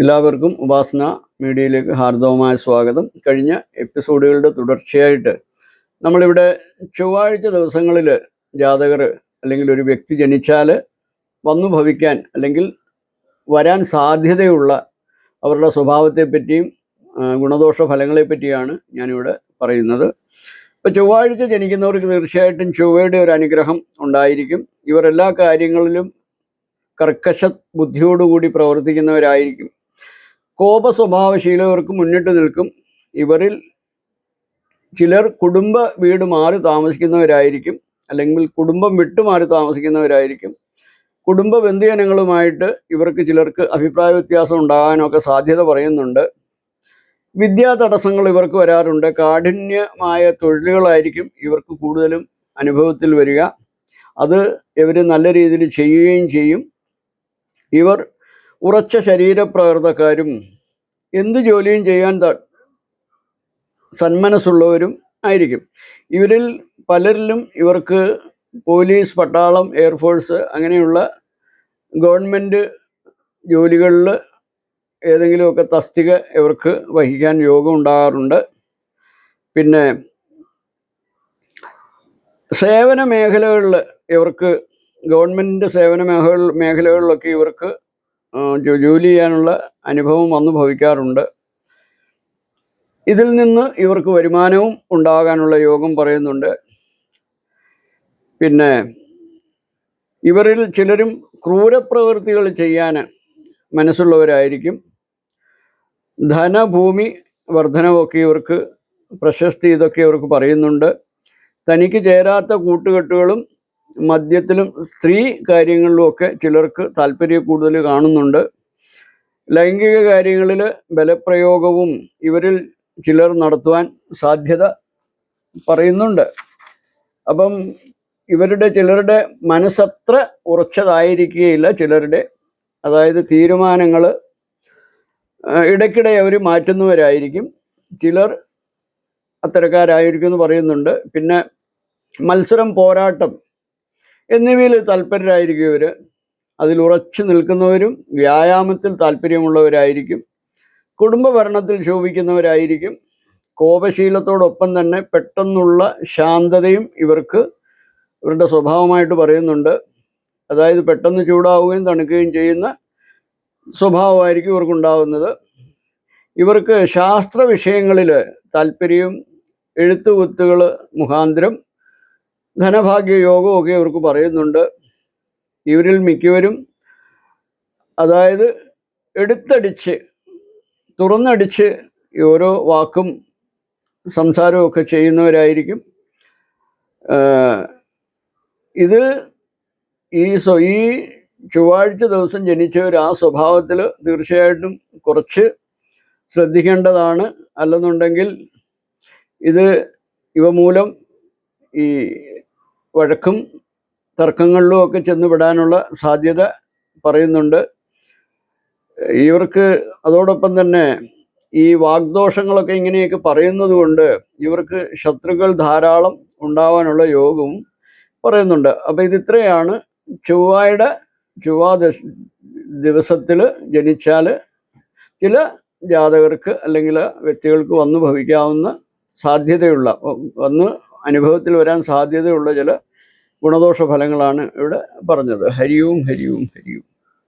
എല്ലാവർക്കും ഉപാസന മീഡിയയിലേക്ക് ഹാർദവമായ സ്വാഗതം. കഴിഞ്ഞ എപ്പിസോഡുകളുടെ തുടർച്ചയായിട്ട് നമ്മളിവിടെ ചൊവ്വാഴ്ച ദിവസങ്ങളിൽ ജാതകർ അല്ലെങ്കിൽ ഒരു വ്യക്തി ജനിച്ചാൽ വന്നു ഭവിക്കാൻ അല്ലെങ്കിൽ വരാൻ സാധ്യതയുള്ള അവരുടെ സ്വഭാവത്തെപ്പറ്റിയും ഗുണദോഷ ഫലങ്ങളെപ്പറ്റിയാണ് ഞാനിവിടെ പറയുന്നത്. ഇപ്പോൾ ചൊവ്വാഴ്ച ജനിക്കുന്നവർക്ക് തീർച്ചയായിട്ടും ചൊവ്വയുടെ ഒരു അനുഗ്രഹം ഉണ്ടായിരിക്കും. ഇവർ എല്ലാ കാര്യങ്ങളിലും കർക്കശ ബുദ്ധിയോടുകൂടി പ്രവർത്തിക്കുന്നവരായിരിക്കും. കോപ സ്വഭാവശീലവർക്ക് മുന്നിട്ട് നിൽക്കും. ഇവരിൽ ചിലർ കുടുംബ വീട് മാറി താമസിക്കുന്നവരായിരിക്കും. അല്ലെങ്കിൽ കുടുംബം വിട്ടു മാറി താമസിക്കുന്നവരായിരിക്കും. കുടുംബ ബന്ധുജനങ്ങളുമായിട്ട് ഇവർക്ക് ചിലർക്ക് അഭിപ്രായ വ്യത്യാസം ഉണ്ടാകാനൊക്കെ സാധ്യത പറയുന്നുണ്ട്. വിദ്യാ തടസ്സങ്ങൾ ഇവർക്ക് വരാറുണ്ട്. കാഠിന്യമായ തൊഴിലുകളായിരിക്കും ഇവർക്ക് കൂടുതലും അനുഭവത്തിൽ വരിക. അത് ഇവർ നല്ല രീതിയിൽ ചെയ്യുകയും ചെയ്യും. ഇവർ ഉറച്ച ശരീരപ്രകൃതക്കാരും എന്ത് ജോലിയും ചെയ്യാൻ സന്മനസ്സുള്ളവരും ആയിരിക്കും. ഇവരിൽ പലരിലും ഇവർക്ക് പോലീസ് പട്ടാളം എയർഫോഴ്സ് അങ്ങനെയുള്ള ഗവൺമെന്റ് ജോലികളിൽ ഏതെങ്കിലുമൊക്കെ തസ്തിക ഇവർക്ക് വഹിക്കാൻ യോഗം ഉണ്ടാകാറുണ്ട് പിന്നെ സേവന മേഖലകളിൽ ഇവർക്ക് ഗവൺമെന്റ് സേവന മേഖല മേഖലകളിലൊക്കെ ഇവർക്ക് ജോലി ചെയ്യാനുള്ള അനുഭവം വന്നു ഭവിക്കാറുണ്ട്. ഇതിൽ നിന്ന് ഇവർക്ക് വരുമാനവും ഉണ്ടാകാനുള്ള യോഗം പറയുന്നുണ്ട്. പിന്നെ ഇവരിൽ ചിലരും ക്രൂരപ്രവൃത്തികൾ ചെയ്യാൻ മനസ്സുള്ളവരായിരിക്കും. ധനഭൂമി വർധനവൊക്കെ ഇവർക്ക് പ്രശസ്തി ഇതൊക്കെ ഇവർക്ക് പറയുന്നുണ്ട്. തനിക്ക് ചേരാത്ത കൂട്ടുകെട്ടുകളും മദ്യത്തിലും സ്ത്രീ കാര്യങ്ങളിലുമൊക്കെ ചിലർക്ക് താല്പര്യ കൂടുതൽ കാണുന്നുണ്ട്. ലൈംഗിക കാര്യങ്ങളിൽ ബലപ്രയോഗവും ഇവരിൽ ചിലർ നടത്തുവാൻ സാധ്യത പറയുന്നുണ്ട്. അപ്പം ഇവരുടെ ചിലരുടെ മനസ്സത്ര ഉറച്ചതായിരിക്കുകയില്ല ചിലരുടെ. അതായത് തീരുമാനങ്ങൾ ഇടയ്ക്കിടെ അവർ മാറ്റുന്നവരായിരിക്കും. ചിലർ അത്തരക്കാരായിരിക്കും എന്ന് പറയുന്നുണ്ട്. പിന്നെ മത്സരം പോരാട്ടം എന്നിവയിൽ താല്പര്യരായിരിക്കും അതിൽ ഉറച്ചു നിൽക്കുന്നവരും വ്യായാമത്തിൽ താല്പര്യമുള്ളവരായിരിക്കും. കുടുംബ ഭരണത്തിൽ ശോഭിക്കുന്നവരായിരിക്കും. കോപശീലത്തോടൊപ്പം തന്നെ പെട്ടെന്നുള്ള ശാന്തതയും ഇവർക്ക് ഇവരുടെ സ്വഭാവമായിട്ട് പറയുന്നുണ്ട്. അതായത് പെട്ടെന്ന് ചൂടാവുകയും തണുക്കുകയും ചെയ്യുന്ന സ്വഭാവമായിരിക്കും ഇവർക്കുണ്ടാവുന്നത്. ഇവർക്ക് ശാസ്ത്ര വിഷയങ്ങളിൽ താല്പര്യവും എഴുത്തുകുത്തുകൾ മുഖാന്തരം ധനഭാഗ്യ യോഗമൊക്കെ ഇവർക്ക് പറയുന്നുണ്ട്. ഇവരിൽ മിക്കവരും അതായത് എടുത്തടിച്ച് തുറന്നടിച്ച് ഓരോ വാക്കും സംസാരവും ഒക്കെ ചെയ്യുന്നവരായിരിക്കും. ഇത് ഈ സ്വ ഈ ചൊവ്വാഴ്ച ദിവസം ജനിച്ചവർ ആ സ്വഭാവത്തിൽ തീർച്ചയായിട്ടും കുറച്ച് ശ്രദ്ധിക്കേണ്ടതാണ്. അല്ലെന്നുണ്ടെങ്കിൽ ഇത് ഇവ മൂലം ഈ വഴക്കും തർക്കങ്ങളിലും ഒക്കെ ചെന്ന് വിടാനുള്ള സാധ്യത പറയുന്നുണ്ട്. ഇവർക്ക് അതോടൊപ്പം തന്നെ ഈ വാഗ്ദോഷങ്ങളൊക്കെ ഇങ്ങനെയൊക്കെ പറയുന്നത് കൊണ്ട് ഇവർക്ക് ശത്രുക്കൾ ധാരാളം ഉണ്ടാവാനുള്ള യോഗവും പറയുന്നുണ്ട്. അപ്പോൾ ഇതിത്രയാണ്. ചൊവ്വായുടെ ചൊവ്വാ ദിവസത്തിൽ ജനിച്ചാൽ ചില ജാതകർക്ക് അല്ലെങ്കിൽ വ്യക്തികൾക്ക് വന്നു ഭവിക്കാവുന്ന സാധ്യതയുള്ള വന്ന് അനുഭവത്തിൽ വരാൻ സാധ്യതയുള്ള ചില ഗുണദോഷ ഫലങ്ങളാണ് ഇവിടെ പറഞ്ഞത്. ഹരിയും ഹരിയും ഹരിയും.